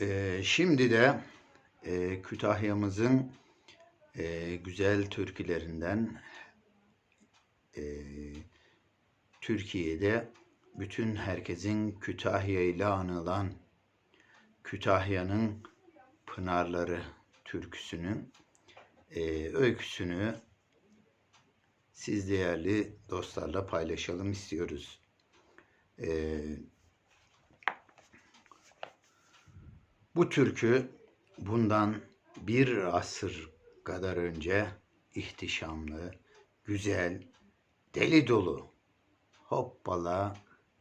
Ee, şimdi de e, Kütahya'mızın e, güzel türkülerinden e, Türkiye'de bütün herkesin Kütahya ile anılan Kütahya'nın Pınarları türküsünün e, öyküsünü siz değerli dostlarla paylaşalım istiyoruz. E, Bu türkü bundan bir asır kadar önce ihtişamlı, güzel, deli dolu, hoppala,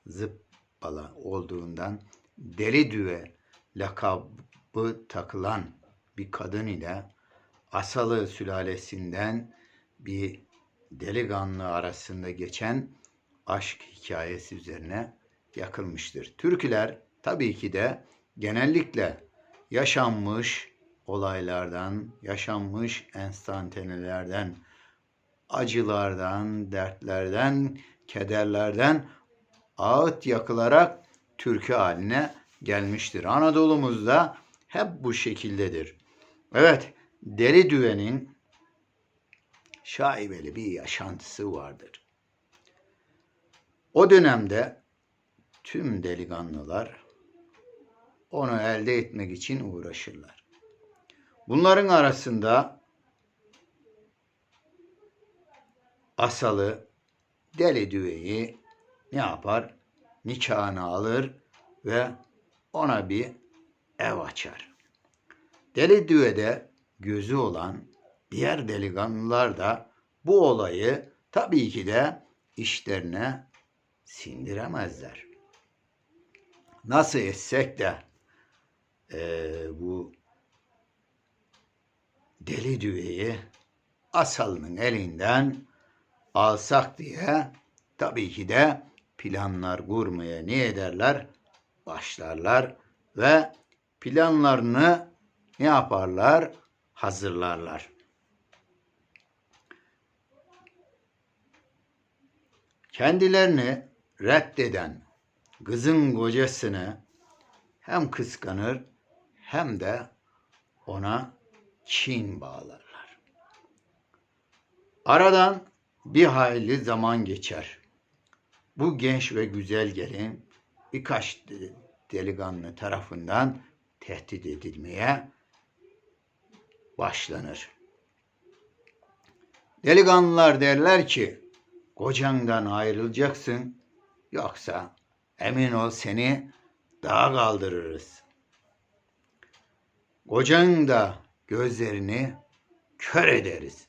zıppala olduğundan deli düve lakabı takılan bir kadın ile Asalı sülalesinden bir delikanlı arasında geçen aşk hikayesi üzerine yakılmıştır. Türküler tabii ki de genellikle yaşanmış olaylardan, yaşanmış enstantanelerden, acılardan, dertlerden, kederlerden ağıt yakılarak türkü haline gelmiştir. Anadolu'muzda hep bu şekildedir. Evet, Deli Düve'nin şaibeli bir yaşantısı vardır. O dönemde tüm delikanlılar onu elde etmek için uğraşırlar. Bunların arasında asalı deli düveyi ne yapar? Nikahını alır ve ona bir ev açar. Deli düvede gözü olan diğer delikanlılar da bu olayı tabii ki de işlerine sindiremezler. Nasıl etsek de e, bu deli düveyi Asal'ın elinden alsak diye tabii ki de planlar kurmaya ne ederler? Başlarlar ve planlarını ne yaparlar? Hazırlarlar. Kendilerini reddeden kızın kocasını hem kıskanır hem de ona kin bağlarlar. Aradan bir hayli zaman geçer. Bu genç ve güzel gelin birkaç delikanlı tarafından tehdit edilmeye başlanır. Delikanlılar derler ki, kocandan ayrılacaksın, yoksa emin ol seni dağa kaldırırız. Kocanın da gözlerini kör ederiz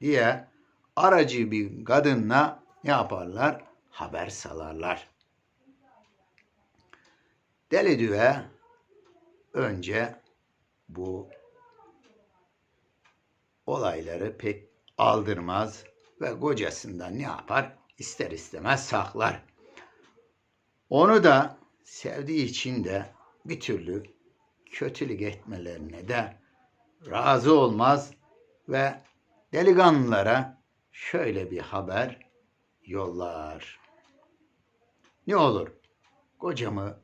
diye aracı bir kadınla ne yaparlar? Haber salarlar. Deli düve önce bu olayları pek aldırmaz ve kocasından ne yapar? İster istemez saklar. Onu da sevdiği için de bir türlü kötülük etmelerine de razı olmaz ve delikanlılara şöyle bir haber yollar. Ne olur kocamı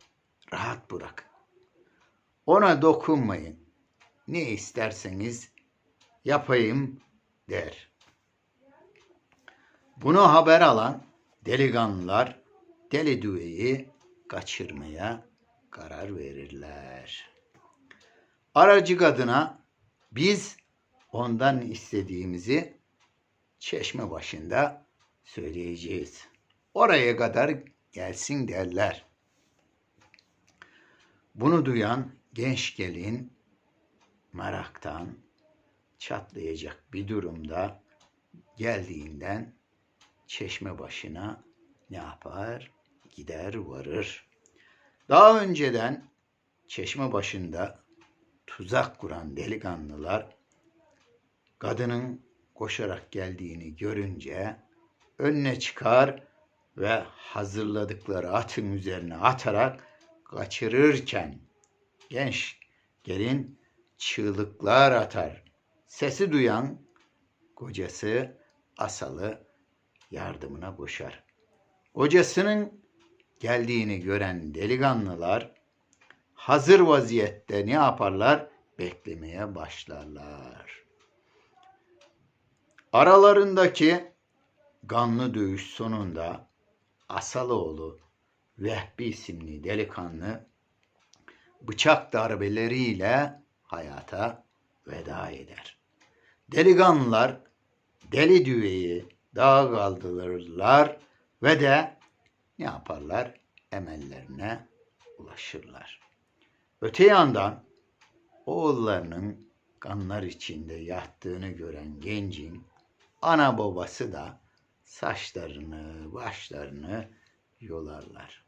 rahat bırak. Ona dokunmayın. Ne isterseniz yapayım der. Bunu haber alan delikanlılar deli düveyi kaçırmaya karar verirler. Aracı kadına biz ondan istediğimizi çeşme başında söyleyeceğiz. Oraya kadar gelsin derler. Bunu duyan genç gelin meraktan çatlayacak bir durumda geldiğinden çeşme başına ne yapar? Gider varır. Daha önceden çeşme başında tuzak kuran delikanlılar kadının koşarak geldiğini görünce önüne çıkar ve hazırladıkları atın üzerine atarak kaçırırken genç gelin çığlıklar atar. Sesi duyan kocası Asal'ı yardımına koşar. Kocasının geldiğini gören delikanlılar hazır vaziyette ne yaparlar? Beklemeye başlarlar. Aralarındaki kanlı dövüş sonunda Asaloğlu Vehbi isimli delikanlı bıçak darbeleriyle hayata veda eder. Delikanlılar deli düveyi dağa kaldırırlar ve de ne yaparlar? Emellerine ulaşırlar. Öte yandan oğullarının kanlar içinde yattığını gören gencin ana babası da saçlarını, başlarını yolarlar.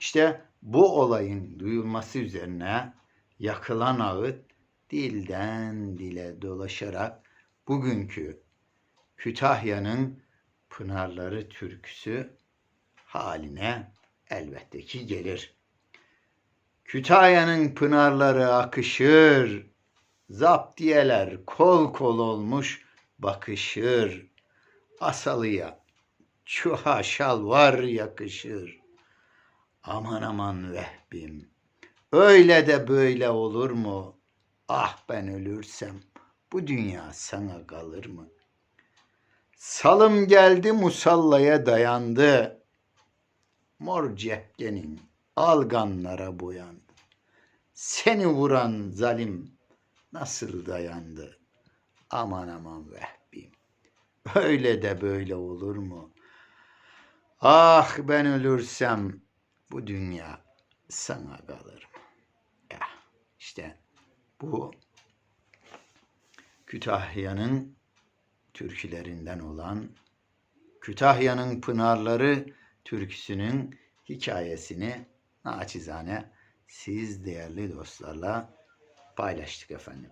İşte bu olayın duyulması üzerine yakılan ağıt dilden dile dolaşarak bugünkü Kütahya'nın Pınarları türküsü haline elbette ki gelir. Kütahya'nın pınarları akışır, zaptiyeler kol kol olmuş bakışır. Asalıya çuha şalvar yakışır. Aman aman vehbim, öyle de böyle olur mu? Ah ben ölürsem bu dünya sana kalır mı? Salım geldi musallaya dayandı. Mor cepkenin alganlara boyandı. Seni vuran zalim nasıl dayandı? Aman aman vehbim. Öyle de böyle olur mu? Ah ben ölürsem bu dünya sana kalır mı? Ya işte bu Kütahya'nın türkülerinden olan Kütahya'nın Pınarları türküsünün hikayesini naçizane siz değerli dostlarla paylaştık efendim.